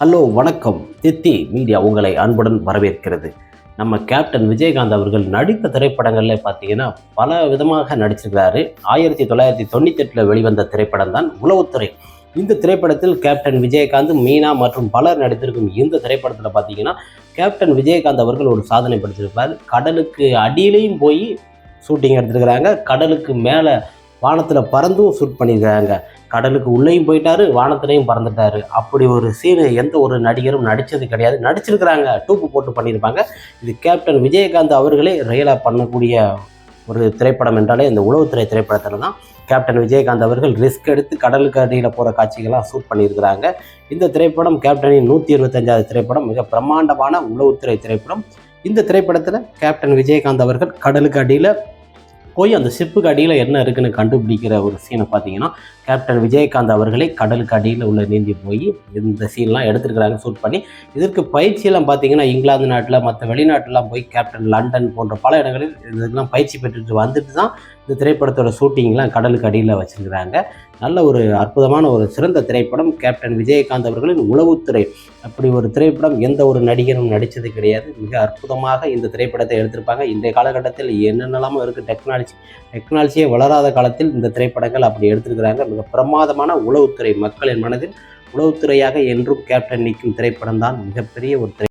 Hello வணக்கம். தித்தி media உங்களை அன்புடன் வரவேற்கிறது. நம்ம கேப்டன் விஜயகாந்த் அவர்கள் நடித்த திரைப்படங்களில் பார்த்தீங்கன்னா பல விதமாக நடிச்சிருக்கிறாரு. ஆயிரத்தி தொள்ளாயிரத்தி தொண்ணூத்தெட்டில் வெளிவந்த திரைப்படம் தான் உளவுத்துறை. இந்த திரைப்படத்தில் கேப்டன் விஜயகாந்த் மீனா மற்றும் பலர் நடித்திருக்கும் இந்த திரைப்படத்தில் பார்த்தீங்கன்னா கேப்டன் விஜயகாந்த் அவர்கள் ஒரு சாதனை படுத்திருப்பார். கடலுக்கு அடியிலையும் போய் ஷூட்டிங் எடுத்துருக்கிறாங்க. கடலுக்கு மேலே வானத்தில் பறந்தும் ஷூட் பண்ணியிருக்காங்க. கடலுக்கு உள்ளேயும் போயிட்டாரு வானத்திலையும் பறந்துட்டாரு. அப்படி ஒரு சீனு எந்த ஒரு நடிகரும் நடித்தது கிடையாது. நடிச்சிருக்கிறாங்க. டூப்பு போட்டு பண்ணியிருப்பாங்க. இது கேப்டன் விஜயகாந்த் அவர்களே ரியலாக பண்ணக்கூடிய ஒரு திரைப்படம் என்றாலே இந்த உளவுத்துறை திரைப்படத்தில் தான் கேப்டன் விஜயகாந்த் அவர்கள் ரிஸ்க் எடுத்து கடலுக்கு அடியில் போகிற காட்சிகளாக ஷூட் பண்ணியிருக்கிறாங்க. இந்த திரைப்படம் கேப்டனின் நூற்றி இருபத்தஞ்சாவது திரைப்படம் மிக பிரம்மாண்டமான உளவுத்துறை திரைப்படம். இந்த திரைப்படத்தில் கேப்டன் விஜயகாந்த் அவர்கள் கடலுக்கு அடியில் போய் அந்த ஷிப்புக்கு அடியில் என்ன இருக்குன்னு கண்டுபிடிக்கிற ஒரு சீனை பார்த்தீங்கன்னா கேப்டன் விஜயகாந்த் அவர்களே கடலுக்கு அடியில் உள்ள நீந்தி போய் இந்த சீன்லாம் எடுத்துருக்கிறாங்க ஷூட் பண்ணி இதற்கு பயிற்சியெல்லாம் பார்த்தீங்கன்னா இங்கிலாந்து நாட்டில் மற்ற வெளிநாட்டிலாம் போய் கேப்டன் லண்டன் போன்ற பல இடங்களில் இதுக்கெல்லாம் பயிற்சி பெற்றுட்டு வந்துட்டு தான் இந்த திரைப்படத்தோட ஷூட்டிங்லாம் கடலுக்கு அடியில் வச்சுருக்கிறாங்க. நல்ல ஒரு அற்புதமான ஒரு சிறந்த திரைப்படம். கேப்டன் விஜயகாந்த் அவர்களின் உளவுத்துறை. அப்படி ஒரு திரைப்படம் எந்த ஒரு நடிகரும் நடித்தது கிடையாது. மிக அற்புதமாக இந்த திரைப்படத்தை எடுத்திருப்பாங்க. இன்றைய காலகட்டத்தில் என்னென்னலாமோ இருக்குது டெக்னாலஜி டெக்னாலஜியே வளராத காலத்தில் இந்த திரைப்படங்கள் அப்படி எடுத்திருக்கிறாங்க. மிக பிரமாதமான உளவுத்துறை மக்களின் மனதில் உளவுத்துறையாக என்றும் கேப்டன் நிற்கும் திரைப்படம் தான் மிகப்பெரிய ஒரு திரை